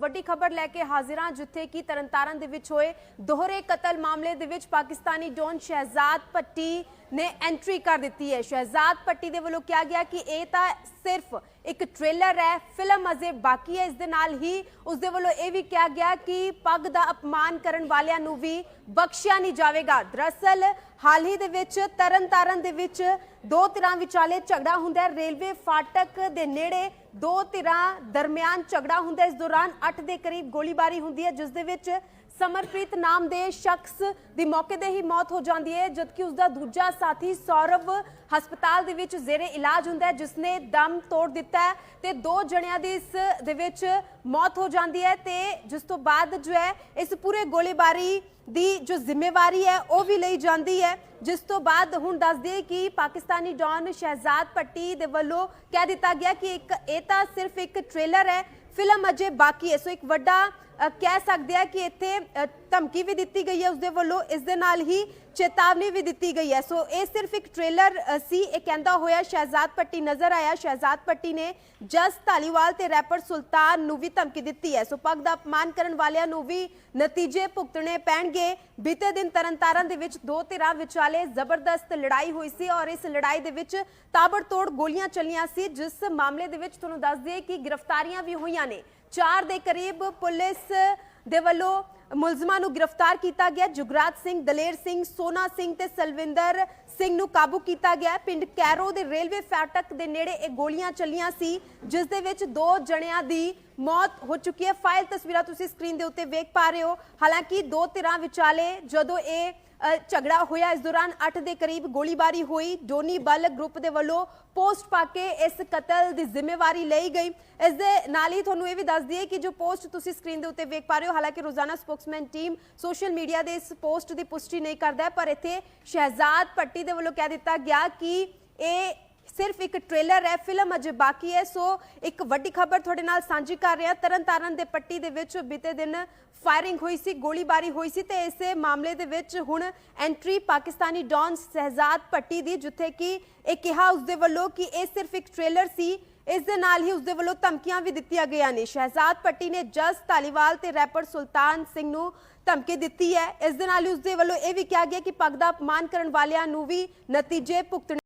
ਵੱਡੀ ਖਬਰ ਲੈ ਕੇ ਹਾਜ਼ਰਾਂ ਜਿੱਥੇ ਕਿ ਤਰਨਤਾਰਨ ਦੇ ਵਿੱਚ ਹੋਏ ਦੋਹਰੇ ਕਤਲ ਮਾਮਲੇ ਦੇ ਵਿੱਚ ਪਾਕਿਸਤਾਨੀ ਡੋਨ ਸ਼ਹਿਜ਼ਾਦ ਪੱਟੀ ਨੇ ਐਂਟਰੀ ਕਰ ਦਿੱਤੀ ਹੈ। ਸ਼ਹਿਜ਼ਾਦ ਪੱਟੀ ਦੇ ਵੱਲੋਂ ਕਿਹਾ ਗਿਆ ਕਿ ਇਹ ਤਾਂ ਸਿਰਫ ਇੱਕ ਟ੍ਰੇਲਰ ਹੈ ਫਿਲਮ ਅਜੇ ਬਾਕੀ ਹੈ। ਇਸ ਦੇ ਨਾਲ ਹੀ ਉਸ ਦੇ ਵੱਲੋਂ ਇਹ ਵੀ ਕਿਹਾ ਗਿਆ ਕਿ ਪੱਗ ਦਾ ਅਪਮਾਨ ਕਰਨ ਵਾਲਿਆਂ ਨੂੰ ਵੀ ਬਖਸ਼ਿਆ ਨਹੀਂ ਜਾਵੇਗਾ। ਦਰਅਸਲ, ਹਾਲ ਹੀ ਦੇ ਵਿੱਚ, ਤਰਨਤਾਰਨ ਦੇ ਵਿੱਚ ਦੋ ਧਿਰਾਂ ਵਿਚਾਲੇ ਝਗੜਾ ਹੁੰਦਾ ਹੈ। ਰੇਲਵੇ ਫਾਟਕ ਦੇ ਨੇੜੇ ਦੋ ਧਿਰਾਂ ਦਰਮਿਆਨ ਝਗੜਾ ਹੁੰਦਾ ਇਸ ਦੌਰਾਨ 8 ਦੇ ਕਰੀਬ ਗੋਲੀਬਾਰੀ ਹੁੰਦੀ ਹੈ, ਜਿਸ ਦੇ ਵਿੱਚ ਸਮਰਪ੍ਰੀਤ ਨਾਮ ਦੇ ਸ਼ਖਸ ਦੀ ਮੌਕੇ ਤੇ ਹੀ ਮੌਤ ਹੋ ਜਾਂਦੀ ਹੈ, ਜਦਕਿ ਉਸ ਦਾ ਦੂਜਾ ਸਾਥੀ ਸੌਰਵ ਹਸਪਤਾਲ ਦੇ ਵਿੱਚ ਜ਼ੇਰੇ ਇਲਾਜ ਹੁੰਦਾ ਹੈ ਜਿਸ ਨੇ ਦਮ ਤੋੜ ਦਿੱਤਾ ਹੈ ਤੇ ਦੋ ਜਣਿਆਂ ਦੀ ਇਸ ਦੇ ਵਿੱਚ ਮੌਤ ਹੋ ਜਾਂਦੀ ਹੈ ਤੇ ਜਿਸ ਤੋਂ ਬਾਅਦ ਜੋ ਹੈ, ਇਸ ਪੂਰੇ ਗੋਲੀਬਾਰੀ ਦੀ ਜੋ ਜ਼ਿੰਮੇਵਾਰੀ ਹੈ, ਉਹ ਵੀ ਲਈ ਜਾਂਦੀ ਹੈ। ਜਿਸ ਤੋਂ ਬਾਅਦ ਹੁਣ ਦੱਸ ਦਈਏ ਕਿ ਪਾਕਿਸਤਾਨੀ ਡੌਨ ਸ਼ਹਿਜ਼ਾਦ ਪੱਟੀ ਦੇ ਵੱਲੋਂ ਕਹਿ ਦਿੱਤਾ ਗਿਆ ਕਿ ਇੱਕ, ਇਹ ਤਾਂ ਸਿਰਫ ਇੱਕ ਟ੍ਰੇਲਰ ਹੈ, ਫਿਲਮ ਅਜੇ ਬਾਕੀ ਹੈ। ਸੋ ਇੱਕ ਵੱਡਾ ਕਹਿ ਸਕਦੇ ਆ ਕਿ ਇੱਥੇ ਧਮਕੀ ਵੀ ਦਿੱਤੀ ਗਈ ਹੈ ਉਸ ਦੇ ਵੱਲੋਂ, ਇਸ ਦੇ ਨਾਲ ਹੀ ਚੇਤਾਵਨੀ ਵੀ ਦਿੱਤੀ ਗਈ ਹੈ। ਸੋ ਇਹ ਸਿਰਫ ਇੱਕ ਟ੍ਰੇਲਰ ਸੀ। ਇਹ ਕਹਿੰਦਾ ਹੋਇਆ ਸ਼ਹਿਜ਼ਾਦ ਪੱਟੀ ਨਜ਼ਰ ਆਇਆ। ਸ਼ਹਿਜ਼ਾਦ ਪੱਟੀ ਨੇ ਜਸ ਧਾਲੀਵਾਲ ਤੇ ਰੈਪਰ ਸੁਲਤਾਨ ਨੂੰ ਵੀ ਧਮਕੀ ਦਿੱਤੀ ਹੈ। ਸੋ ਪੱਗ ਦਾ ਅਪਮਾਨ ਕਰਨ ਵਾਲਿਆਂ ਨੂੰ ਵੀ ਨਤੀਜੇ ਭੁਗਤਣੇ ਪੈਣਗੇ। ਬੀਤੇ ਦਿਨ ਤਰਨਤਾਰਨ ਦੇ ਵਿੱਚ ਦੋ ਧਿਰਾਂ ਵਿਚਾਲੇ ਜ਼ਬਰਦਸਤ ਲੜਾਈ ਹੋਈ ਸੀ ਔਰ ਇਸ ਲੜਾਈ ਦੇ ਵਿੱਚ ਤਾਬੜਤੋੜ ਗੋਲੀਆਂ ਚੱਲੀਆਂ ਸੀ, ਜਿਸ ਮਾਮਲੇ ਦੇ ਵਿੱਚ ਤੁਹਾਨੂੰ ਦੱਸ ਦਈਏ ਕਿ ਗ੍ਰਿਫਤਾਰੀਆਂ ਵੀ ਹੋਈਆਂ ਨੇ। ਚਾਰ ਦੇ ਕਰੀਬ ਪੁਲਿਸ ਦੇ ਵੱਲੋਂ ਮੁਲਜ਼ਮਾਂ ਨੂੰ ਗ੍ਰਿਫਤਾਰ ਕੀਤਾ ਗਿਆ। ਜੁਗਰਾਜ ਸਿੰਘ, ਦਲੇਰ ਸਿੰਘ, ਸੋਨਾ ਸਿੰਘ ਤੇ ਸਲਵਿੰਦਰ ਸਿੰਘ ਨੂੰ ਕਾਬੂ ਕੀਤਾ ਗਿਆ। ਪਿੰਡ ਕੈਰੋ ਦੇ ਰੇਲਵੇ ਫਾਟਕ ਦੇ ਨੇੜੇ ਇਹ ਗੋਲੀਆਂ ਚੱਲੀਆਂ ਸੀ, ਜਿਸ ਦੇ ਵਿੱਚ ਦੋ ਜਣਿਆਂ ਦੀ ਮੌਤ ਹੋ ਚੁੱਕੀ ਹੈ। ਫਾਈਲ ਤਸਵੀਰਾਂ ਤੁਸੀਂ ਸਕਰੀਨ ਦੇ ਉੱਤੇ ਵੇਖ ਪਾ ਰਹੇ ਹੋ। ਹਾਲਾਂਕਿ ਦੋ ਧਿਰਾਂ ਵਿਚਾਲੇ ਜਦੋਂ ਇਹ ਝਗੜਾ ਹੋਇਆ, ਇਸ ਦੌਰਾਨ 8 ਦੇ ਕਰੀਬ ਗੋਲੀਬਾਰੀ ਹੋਈ। ਡੋਨੀ ਬਲ ਗਰੁੱਪ ਦੇ ਵੱਲੋਂ ਪੋਸਟ ਪਾ ਕੇ ਇਸ ਕਤਲ ਦੀ ਜ਼ਿੰਮੇਵਾਰੀ ਲਈ ਗਈ। ਇਸ ਦੇ ਨਾਲ ਹੀ ਤੁਹਾਨੂੰ ਇਹ ਵੀ ਦੱਸ ਦਈਏ ਕਿ ਜੋ ਪੋਸਟ ਤੁਸੀਂ ਸਕਰੀਨ ਦੇ ਉੱਤੇ ਵੇਖ ਪਾ ਰਹੇ ਹੋ, ਹਾਲਾਂਕਿ ਰੋਜ਼ਾਨਾ ਸਪੋਕਸਮੈਨ ਟੀਮ ਸੋਸ਼ਲ ਮੀਡੀਆ ਦੇ ਇਸ ਪੋਸਟ ਦੀ ਪੁਸ਼ਟੀ ਨਹੀਂ ਕਰਦਾ ਪਰ ਇੱਥੇ ਸ਼ਹਿਜ਼ਾਦ ਪੱਟੀ ਦੇ ਵੱਲੋਂ ਕਹਿ ਦਿੱਤਾ ਗਿਆ ਕਿ ਇਹ ਸਿਰਫ ਇੱਕ ਟ੍ਰੇਲਰ ਹੈ ਫਿਲਮ ਅਜੇ ਬਾਕੀ ਹੈ। ਸੋ ਇੱਕ ਵੱਡੀ ਖਬਰ ਤੁਹਾਡੇ ਨਾਲ ਸਾਂਝੀ ਕਰ ਰਿਹਾ, ਤਰਨਤਾਰਨ ਦੇ ਪੱਟੀ ਦੇ ਵਿੱਚ ਬੀਤੇ ਦਿਨ ਫਾਇਰਿੰਗ ਹੋਈ ਸੀ, ਗੋਲੀਬਾਰੀ ਹੋਈ ਸੀ ਤੇ ਇਸੇ ਮਾਮਲੇ ਦੇ ਵਿੱਚ ਹੁਣ ਐਂਟਰੀ ਪਾਕਿਸਤਾਨੀ ਡੌਨ ਸਹਿਜ਼ਾਦ ਪੱਟੀ ਦੀ, ਜਿੱਥੇ ਕਿ ਇਹ ਕਿਹਾ ਉਸ ਦੇ ਵੱਲੋਂ ਕਿ ਇਹ ਸਿਰਫ ਇੱਕ ਟ੍ਰੇਲਰ ਸੀ ਇਸ ਦੇ ਨਾਲ ਹੀ ਉਸ ਦੇ ਵੱਲੋਂ ਧਮਕੀਆਂ ਵੀ ਦਿੱਤੀਆਂ ਗਈਆਂ ਨੇ। ਸ਼ਹਿਜ਼ਾਦ ਪੱਟੀ ਨੇ ਜਸ ਧਾਲੀਵਾਲ ਤੇ ਰੈਪਰ ਸੁਲਤਾਨ ਸਿੰਘ ਨੂੰ ਧਮਕੀ ਦਿੱਤੀ ਹੈ। ਇਸ ਦੇ ਨਾਲ ਹੀ ਉਸ ਦੇ ਵੱਲੋਂ ਇਹ ਵੀ ਕਿਹਾ ਗਿਆ ਕਿ ਪੱਗ ਦਾ ਅਪਮਾਨ ਕਰਨ ਵਾਲਿਆਂ ਨੂੰ ਵੀ ਨਤੀਜੇ ਭੁਗਤਣੇ